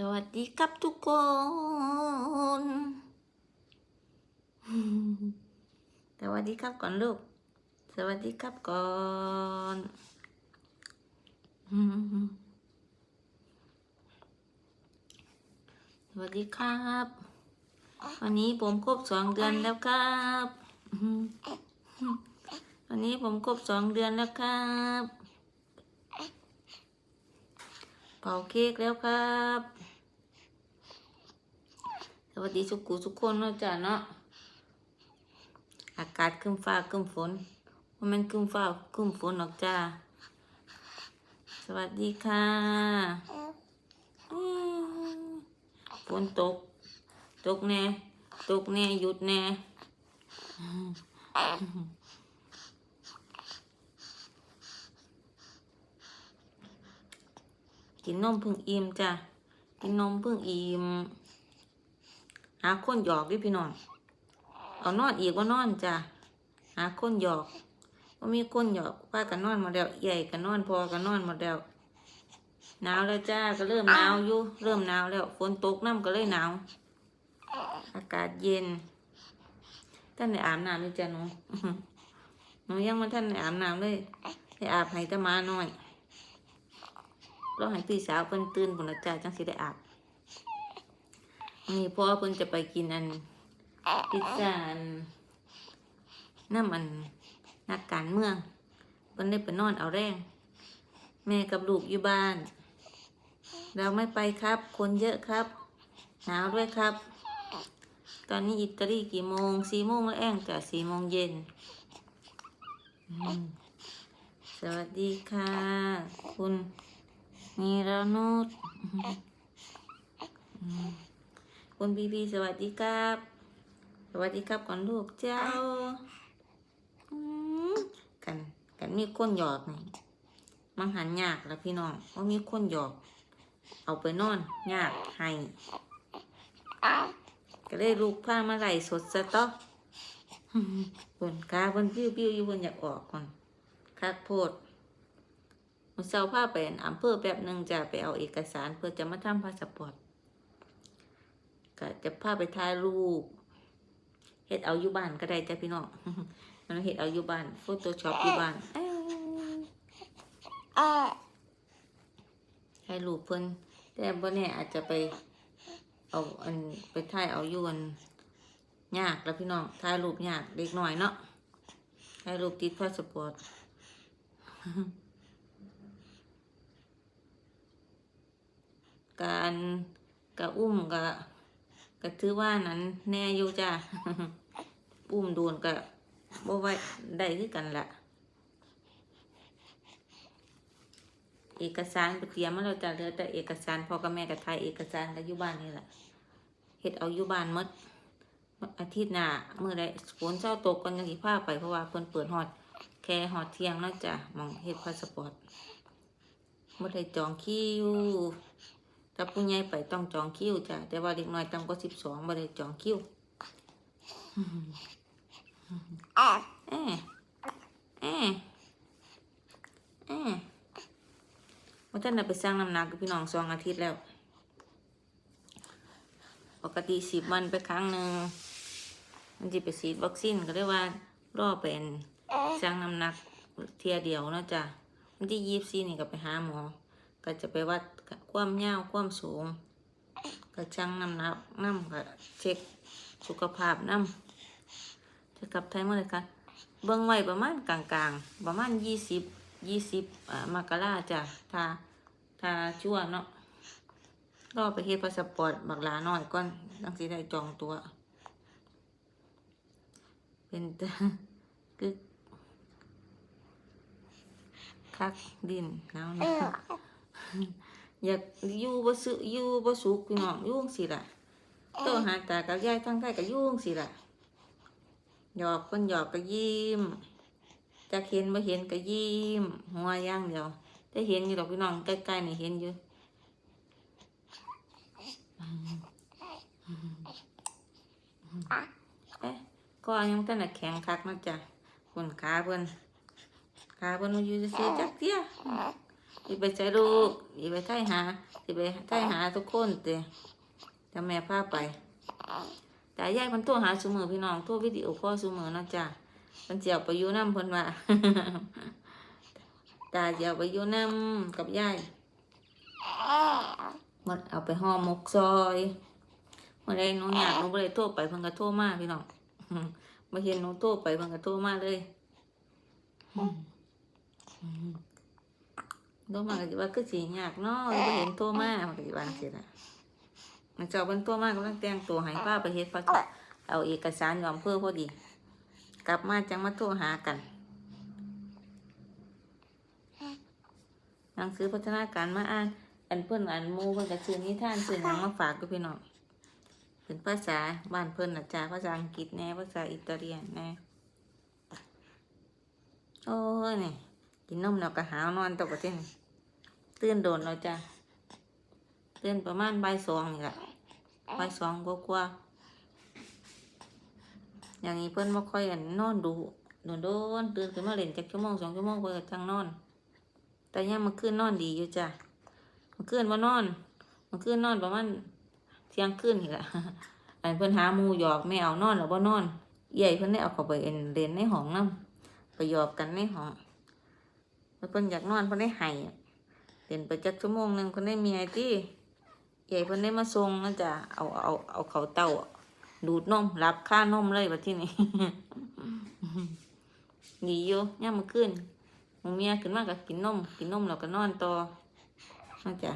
สวัสดีครับทุกคน สวัสดีครับก่อนลูก สวัสดีครับก่อนสวัสดีครับ วันนี้ผมครบสองเดือนแล้วครับ วันนี้ผมครบสองเดือนแล้วครับ เป่าเค้กแล้วครับ สวัสดีทุกูทุกคนนะจ้ะเนาะ อากาศครึ้มฟ้าครึ้มฝนว่ามันครึ้มฟ้าครึ้มฝนหรอกจ้า สวัสดีค่ะฝนตก ตกแน่ ตกแน่ หยุดแน่ กินนมเพึ่งอิ่มจ้ะ กินนมเพึ่งอิ่มหาคนหยอกดิพี่น้อง เอานอนอีกว่านอนจ้ะ หาคนหยอกว่ามีคนหยอกป้ากันนอนมาแล้วใหญ่กันนอนพอกันนอนมาแล้วหนาวแล้วจ้าก็เริ่มหนาวอยู่ เริ่มหนาวแล้วฝนตกน้ำก็เลยหนาว อากาศเย็น ท่านได้อาบน้ำนี่จ้ะหนูหนูยังมาท่านได้อาบน้ำเลยได้อาบให้ตะมาหน่อย ราให้พี่สาวเพิ่นตื่นบุญจ้าจังสิได้อาบนี่พ่อเพิ่นจะไปกินอันพิซซ่าอันน้ำมันนักการเมืองเพิ่นได้ไปนอนเอาแรง แม่กับลูกอยู่บ้าน เราไม่ไปครับ คนเยอะครับ หนาวด้วยครับ ตอนนี้อิตาลีกี่โมงสี่โมงแล้วแองจ้ะสี่โมงเย็นสวัสดีค่ะ คุณ นีรนุชคุณบีบีสวัสดีครับ สวัสดีครับก่อนลูกเจ้ากันกันมีคนหยอกนี่มังหันยากแล้วพี่น้องว่ามีคนหยอก เอาไปนอนยากให้ก็เลยลูกผ้ามาไหลสดสะต๊อกบนกาบนปิ้วปิ้วอยู่บนอยากออกก่อนคักโพด มันเซาผ้าไปอำเภอแป๊บหนึ่งจะไปเอาเอกสารเพื่อจะมาทำพาสปอร์ตก็จะพาไปถ่ายรูปเฮ็ดเอาอยู่บ้านก็ได้จ้ะพี่น้องมันเฮ็ดเอาอยู่บ้านโฟโต้ช็อปอยู่บ้านเอ้ยให้รูปเพิ่นแต่บ่แน่อาจจะไปเอาอันไปถ่ายเอาอยู่อันยากแล้วพี่น้องถ่ายรูปยากเด็กหน่อยเนาะถ่ายรูปติดพาสปอร์ต การกะอุ้มกะกะถือว่านั้นแน่อยู่จ้าอุ้มโดนกะบ่ไว้ได้คือกันละเอกสารไปเตรียมมาแล้วจ้ะเหลือแต่เอกสารพ่อกับแม่กับถ่ายเอกสารกับยู่บ้านนี่แหละเฮ็ดเอายู่บ้านมดอาทิตย์หน้าเมื่อใดฝนเช้าตกกันยังสิพาไปเพราะว่าเพิ่นเปิดฮอด แค่ฮอดเที่ยงแล้วจ้ะมองเฮ็ดพาสปอร์ตบ่ได้จองคิว ถ้าผู้ใหญ่ไปต้องจองคิวจ้ะแต่ว่าเด็กน้อยต่ำกว่าสิบสองบ่ได้จองคิวเอ๊ะเอ๊ะเอ๊ะว่าท่านน่ะไปสร้างน้ำหนักกับพี่น้องสองอาทิตย์แล้ว ปกติสิบวันไปครั้งหนึ่งมันจะไปฉีดวัคซีนก็เรียกว่ารอเป็นสร้างน้ำหนักเทียเดียวเนาะจ้ะวันที่ยี่สิบสี่นี่ก็ไปหาหมอ ก็จะไปวัด ความยาวความสูงก็ชั่งน้ำหนักน้ำก็เช็คสุขภาพน้ำจะกลับไทยเมื่อไหร่คะเบื้องไว้ประมาณกลางๆ ประมาณยี่สิบยี่สิบอ่ามกราจ้ะถ้าถ้าชั่วเนาะรอไปเฮ็ดพาสปอร์ตบักลาน้อยก่อนตั้งสิได้จองตัว เป็นตาคือคักดินหนาวนาว อยากอยู่บ่สุอยู่บ่สุขพี่น้องยู่งสิล่ะโตหาตากับยายทั้งไทยก็อยู่งสิล่ะหยอกเพิ่นหยอกก็ยิ้มจะเห็นบ่เห็นก็ยิ้มหัวย่างเดียวได้เห็นอยู่ดอกพี่น้องใกล้ๆนี่เห็นอยู่เอ๊ะก็ยังแต่น่ะแข็งคักเนาะจ้ะคนขาเพิ่นขาเพิ่นมาอยู่ซื่อๆจักเที่ย สิไปใช้ลูกสิไปไถ่หาสิไปไถ่หาทุกคนเตะจะแม่พาไป แต่ยายมันโทรหาซุมือพี่น้องโทรวิดีโอคอลซุมือนะจ้ะมันเจียวไปยู่น้ำเพิ่นว่าตาเจียวไปยู่น้ำกับยายหมดเอาไปห่อมกซอยเมื่อไรหนูอยากหนูบ่ได้โทรไปเพิ่นก็โทรมาพี่น้องมาเห็นหนูโทรไปเพิ่นก็โทรมาเลย โทรมาก็สิว่าคือสิยากเนาะบ่เห็นโทรมามันก็สิว่าจังซี่ล่ะมันเจ้าเพิ่นโทรมากำลังแต่งตัวให้าไปเฮ็ดพระเอาเอกสารยอมเพื่อพอดี กลับมาจังมาโทรหากันหนังสือพัฒนาการมาอ่าน อันเพิ่นอันมูเพิ่นก็ซื้อนิทานซื้อหนังมาฝากกับพี่น้องเป็นภาษาบ้านเพิ่นน่ะจ้าภาษาอังกฤษแน่ภาษาอิตาเลียนแน่โอ้ยนี่ กินนมแล้วก็หาวนอนตกประเทศตื่นโดนแล้วจ้ะตื่นประมาณบ่ายสองนี่แหละบ่ายสองกว่าๆอย่างนี้เพิ่อนบ่ค่อยอันนอนดูโดนโดนตื่นขึ้นมาเล่นจักชั่วโมงสองชั่วโมงเพิ่นก็จังนอน แต่ยังมาคืนนอนดีอยู่จ้ะมาคืนว่านอนมาคืนนอนประมาณเที่ยงคืนนี่แหละอันเพิ่อนหาหมูหยอกไม่เอานอนหรือบ่านอนใหญ่เพิ่อนได้เอาเข้าไปเอ็นเล่นในห้องนํไปหยอกกันในห้อง เพิ่นอยากนอนเพิ่นได้ไห้เดินไปจักชั่วโมงหนึ่งเพิ่นได้เมียที่ใหญ่เพิ่นได้มาส่งนั่นจ้ะเอาเอาเอาเขาเต้า ดูดนมรับค่านมเลยบัดที่นี่หนีอยู่ย่ามมื้อคืนหมูเมียขึ้นมากก็กินนมกินนมแล้วก็นอนต่อนั่นจ้ะ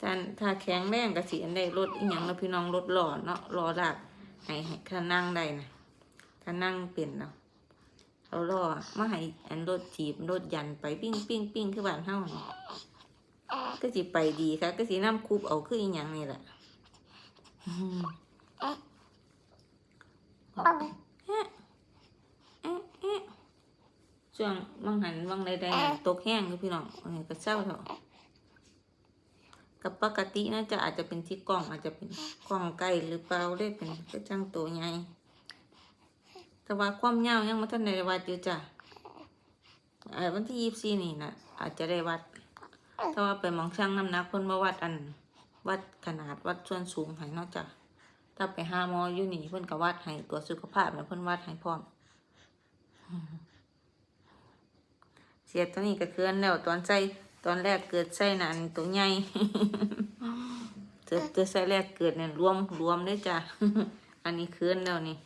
ถ้าถ้าแข็งแรงก็สิอันได้รถอีหยังแล้วพี่น้องรถหล่อเนาะรอหลาก ให้ให้ถ้านั่งได้นะถ้านั่งเป็นเนาะเอาล่อมาให้อันรถจีบรถยันไปปิ้งปิ้งปิ้งคือบ้านเฮานก็สิไปดีค่ะก็สิน้ำคูบเอาคืออีหยังนี่แหละช่วงบางหันบางใดๆตกแห้งคือพี่น้องอันนี้ก็เศร้าเถอะ กับปกติน่าจะอาจจะเป็นที่กล้องอาจจะเป็นกล้องไกลหรือเปล่าได้เป็นก็จังตัวใหญ่แต่ว่าความยาวยังม่ทันได้วัดอยู่จ้ะเออวันที่ยี่สี่นี่นะอาจจะได้วัดถ้าว่าไปมองช่างน้ำหนักเพิ่นมาวัดอัน วัดขนาดวัดส่วนสูงให้นอกจากถ้าไปห้ามออยู่นี่เพิ่นก็วัดให้ตัวสุขภาพเนี่ยเพิ่นวัดให้พร้อมเสียตัวนี้ก็เคลื่อนแล้วตอนใส่ ตอนแรกเกิดใส่นานตัวใหญ่เตัวตัวใส่แรกเกิดเนี่ยรวมรวมเลยจ้ะ อันนี้เคลื่อนแล้วนี่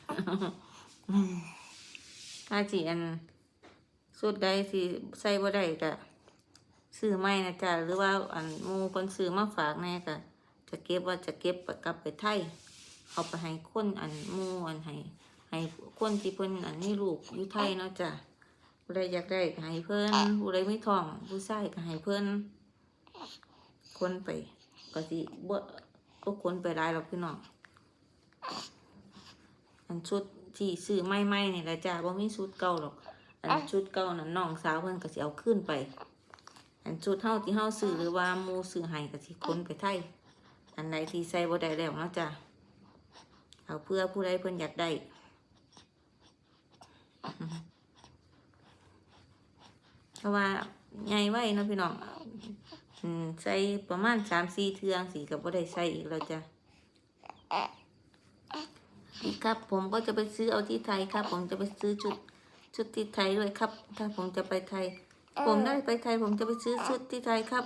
ถ้าจีอันสุดใดที่ใส่บ่ได้ก็ซื้อไม่นะจ๊ะหรือว่าอันหมูคนซื้อมาฝากแน่ก็จะเก็บว่าจะเก็บกลับไปไทยเอาไปให้คนอันหมูอันให้ให้คนที่เพิ่นอันนี้ลูกอยู่ไทยเนาะจ้ะ ผู้ใดอยากได้ก็ให้เพิ่นผู้ใดไม่ท้อง ผู้ชายก็ให้เพิ่นคนไปก็สิบ่บ่คนไปหลายหรอกพี่น้องอันชุดที่ซื้อใหม่ๆนี่แหละจ้าบ่มีชุดเก่าหรอก อันชุดเก่านั่นน้องสาวเพิ่นก็สิเอาขึ้นไป อันชุดเฮาที่เฮาซื้อหรือว่าหมู่ซื้อให้ก็สิคนไปไทยอันใดที่ใส่บ่ได้แล้วเนาะจ้ะเอาเพื่อผู้ใดเพิ่นอยากได้ เพราะว่าใหญ่ไว้เนาะพี่น้องอืมใส่ประมาณสามสี่เทืองสีกับบ่าได้ใส่อีกแล้วจ้ะครับผมก็จะไปซื้อเอาที่ไทยครับ ผมจะไปซื้อชุดชุดที่ไทยด้วยครับ ถ้าผมจะไปไทย ผมได้ไปไทย ผมจะไปซื้อชุดที่ไทยครับ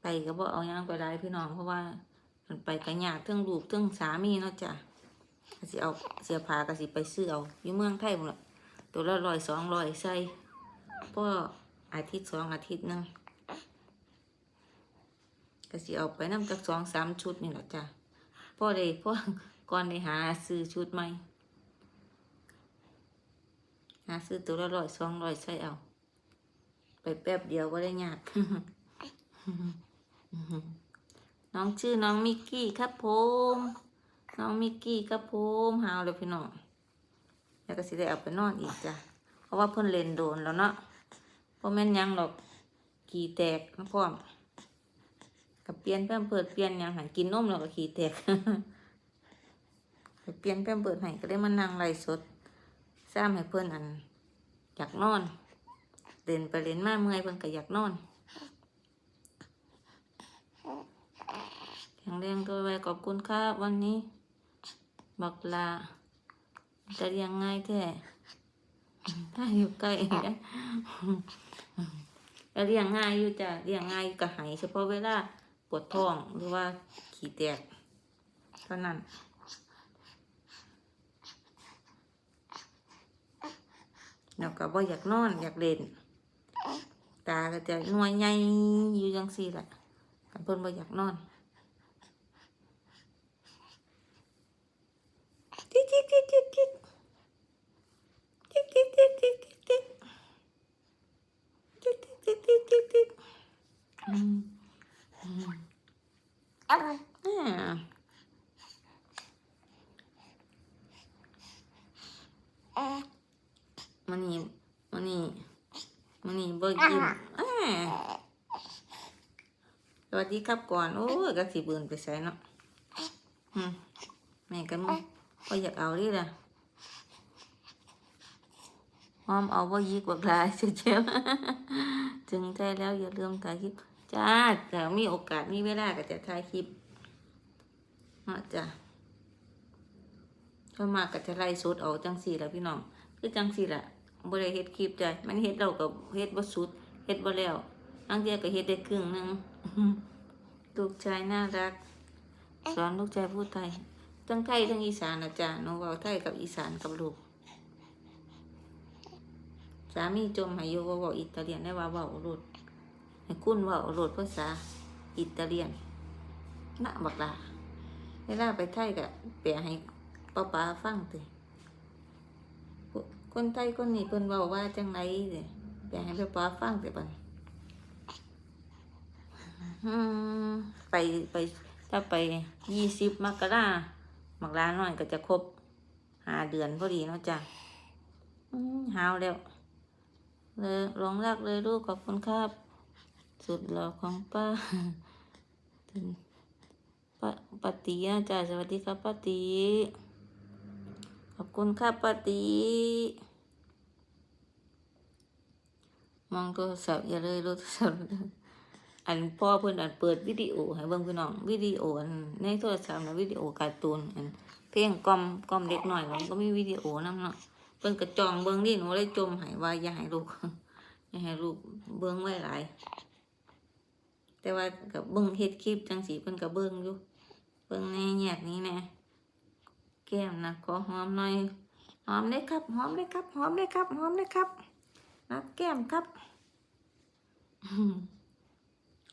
ไปก็บ่เอาหยังไปได้พี่น้องเพราะว่ามันไปกันยากเทิงลูกเทิงสามีเนาะจ้ะสิเอาเสื้อผ้าก็สิไปซื้อเอาอยู่เมืองไทยหมดละ ตัวละร้อยสองร้อยใส่พออาทิตย์สองอาทิตย์หนึงก็สิเอาไปน้ำจากสองสามชุดนี่แหละจ้ะพ่อได้พ่อก่อนได้หาซื้อชุดใหม่หาซื้อตัวละร้อยสองร้อยใส่เอา ไปแป๊บเดียวก็ได้ยากน้องชื่อน้องมิกกี้ครับผม น้องมิกกี้ครับผม หาวเลยพี่น้อง แล้วก็สิได้เอาไปนอนอีกจ้ะ เพราะว่าเพิ่นเล่นโดนแล้วเนาะเพราะแม่นยังหรอกขี่แตกนะพร้อมกับเปลี่ยนเพิ่มเปิดเปลี่ยนยังหันกินนมแล้วก็ขี่แตกเปลี่ยนแพมเปิดให้ก็เลยมานั่งไล่สดซ้ำให้เพื่อนอัน อยากนอนเดินไปเล่นมาเมื่อยเพื่อนก็อยากนอนแข็งแรงตัวไว้ขอบคุณครับวันนี้บักลา จะเรียงง่ายแท้ถ้าอยู่ใกล้จะเรียงง่ายอยู่จะเรียงง่ายกระหายเฉพาะเวลาปวดท้องหรือว่าขี้แตกเท่านั้นแล้วก็บ่อยากนอนอยากเล่น ตาก็จะหน่วยใหญ่อยู่จังซี่แหละกันเพิ่นบ่อยากนอน อ่ามันนี่มันนี่มันนี่เบิกยิ้มอ่าสวัสดีครับก่อน โอ้ยก็สิเบือนไปใส่เนาะอืมแม่กันมั้งก็อยากเอาดิล่ะหอมเอาว่ายีกว่ากลายเชียวๆถึงใจแล้วอย่าลืมถ่ายคลิป จ้าแต่มีโอกาสมีเวลาก็จะถ่ายคลิปเนาะจ้ะถ้ามาก็จะไล่สดเอาจังสี่แหละพี่น้องคือจังสี่แหละบ่ได้เฮ็ดคลิปจ้ะมันเฮ็ดเราก็เฮ็ดบ่สุดเฮ็ดบ่แล้วบางเทีก็เฮ็ดได้ครึ่งนึงลูกชายน่ารัก สอนลูกชายพูดไทยทั้งไทยทั้งอีสานนะจ๊ะหนูเว้าไทยกับอีสานกับลูกสามีจมห้อยู่ว่าเว้าอิตาเลียนได้ว่าเว้าโลด ให้คุณว้าโหลดภาษาอิตาเลียนนะบักลาเวลาไปไทยก็แปลให้ป้าป๋าฟังติคนไทยคนนี้เพิ่นเว้าว่าจังไดเด้แปลให้ป้าป๋าฟังติบันไปไปถ้าไปยี่สิบมกราหมักร้านน้อยก็จะครบหาเดือนพอดีเนาะจ้ะหาวแล้วเลยหลงรักเลยลูกขอบคุณครับ สุดหล่อของป้าป้าปาตีนะจ้ะสวัสดีครับป้าตีขอบคุณครับป้าตีมองโทรศัพท์อย่าเลยรู้โทรศัพท์อันพ่อเพิ่นอันเปิดวิดีโอให้เบิ่งพี่น้องวิดีโออันในโทรศัพท์นะวิดีโอการ์ตูนอันเพลงกล่อมกล่อมเด็กหน่อยมันก็มีวิดีโอนำเนาะเพิ่นก็จองเบิ่งนี่หนูเลยจมให้ว่าอย่าให้ลูกอย่าให้ลูกเบิ่งไว้หลาย แต่ว่ากับเบิ่งเฮ็ดคลิปจังสีเพิ่นก็เบิ่งอยู่เบิ่งในแยกนี้แน่แก้มนะขอหอมหน่อยหอมเลยครับหอมเลยครับหอมเลยครับหอมเลยครับนัดแก้มครับ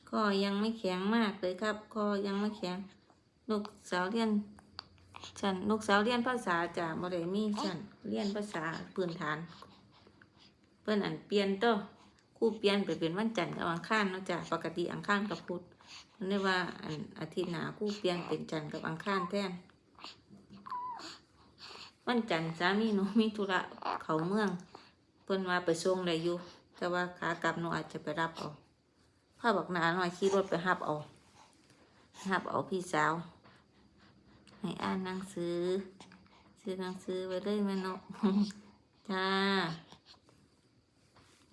ก็ยังไม่แข็งมากเลยครับ ก็ยังไม่แข็งลูกสาวเรียนฉันลูกสาวเรียนภาษาจ้ะบ่ได้มีฉันเรียนภาษาพื้นฐาน เพิ่อนอันเปลี่ยนตัว ครูเปลี่ยนไปเป็นวันจันทร์กับอังคารเนาะจ้ะปกติอังคารกับพุธเพิ่นได้ว่าอันอาทิตย์หนาครูเปลี่ยนเป็นจันทร์กับอังคารแทนวันจันทร์สามีหนูมีธุระเขาเมือง เพิ่นว่าไปส่งได้อยู่แต่ว่าขากลับหนูอาจจะไปรับเอาพ่อบอกนาหน่อยขี่รถไปหับเอาหับเอาพี่สาวให้อ่านหนังสือซื้อหนังสือไว้เลยแม่นกจ้า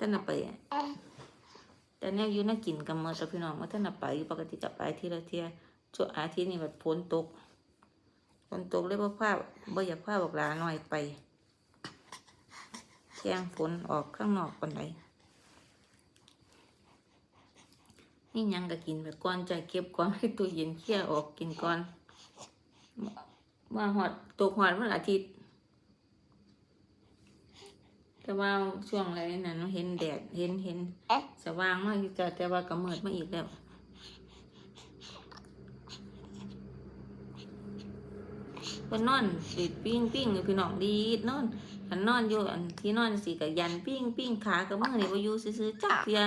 ท่านน่ะไปอะแต่เนี่ยอยู่น่ากินกับเมื่อกับพี่น้องว่าท่านน่ะไปอยู่ปกติกับไปทีละเทียช่วงอาทิตย์นี้แบบฝนตกฝนตกเลยว่าผ้าบ่อยากผ้าบอกลาหน่อยไปแจ้งฝนออกข้างนอกคนไหนนี่ยังก็กินไปก่อนใจเก็บก่อนให้ตู้เย็นเคี่ยออกกินก่อนว่าหอดตกหอดวันอาทิตย์ แต่ว่าช่วงอะไรนั้นเห็นแดดเห็นเห็นสว่างมากอยู่จ้ะแต่ว่าก็มืดมาอีกแล้วเพิ่นนอนดีดปิ้งปิ้งอยู่พี่น้องดีดนอนขันนอนอยู่อันที่นอนสิกับยันปิ้งปิ้งขากับมือนี่ว่าอยู่ซื้อๆจักเทีย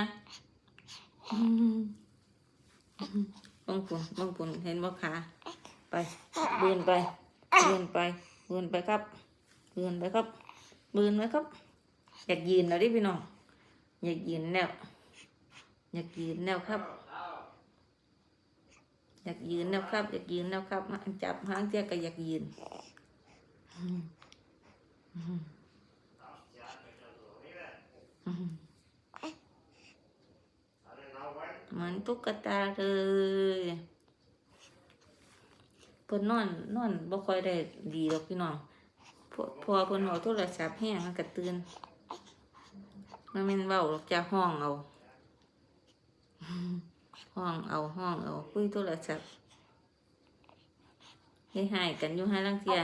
อืมบางปุ่นบางปุ่นเห็นบ่ขาไปบืนไปบืนไปบืนไปครับบืนไปครับบืนไปครับ อยากยืนแล้วดิพี่น้อง อยากยืนแล้ว อยากยืนแล้วครับ อยากยืนแล้วครับ อยากยืนแล้วครับมาจับหางเจ้าก็อยากยืนเหมือนตุ๊กตาเลยเพิ่นนอนนอนบ่ค่อยได้ดีหรอกพี่น้องพอพอเพิ่นเอาโทรศัพท์แห้งมันก็ตื่น มันแม่นเว้าหรอกจะห้องเอาห้องเอาห้องเอาคุยโทรศัพท์ให้หายกันอยู่ให้ลังเทีย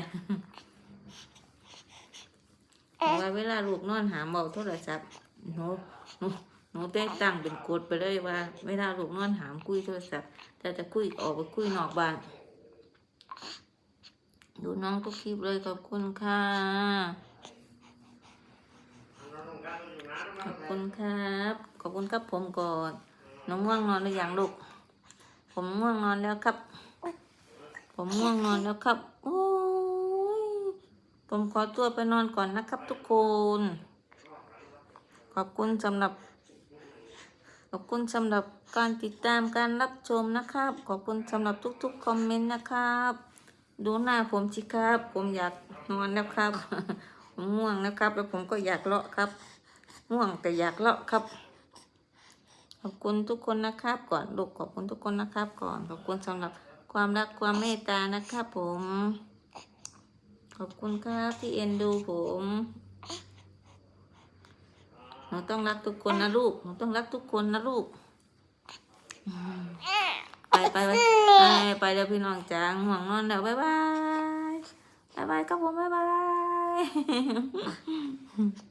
ว่าเวลาลูกนอนหาเบาโทรศัพท์หนูหนูหนูได้ตั้งเป็นกฎไปเลยว่า เวลาลูกนอนหามคุยโทรศัพท์แต่จะคุยออกไปคุยนอกบ้านดูน้องทุกคลิปเลยขอบคุณค่ะ ขอบคุณครับ ขอบคุณครับผมก่อนน้องง่วงนอนหรือยังลูก ผมง่วงนอนแล้วครับ ผมง่วงนอนแล้วครับ โอ้ย ผมขอตัวไปนอนก่อนนะครับทุกคน ขอบคุณสำหรับ ขอบคุณสำหรับการติดตามการรับชมนะครับ ขอบคุณสำหรับทุกๆคอมเมนต์นะครับ ดูหน้าผมสิครับ ผมอยากนอนแล้วครับ ผมง่วงนะครับ แล้วผมก็อยากเลาะครับ ง่วงแต่อยากเลาะครับ ขอบคุณทุกคนนะครับก่อนลูกขอบคุณทุกคนนะครับ ก่อนขอบคุณสำหรับความรักความเมตตานะครับผม ขอบคุณครับที่เอ็นดูผมหนูต้องรักทุกคนนะลูกหนูต้องรักทุกคนนะลูกไปไปไปไปไปเดี๋ยวพี่น้องจางห่วงนอนแล้วบ๊ายบายบายบายครับผมบ๊ายบาย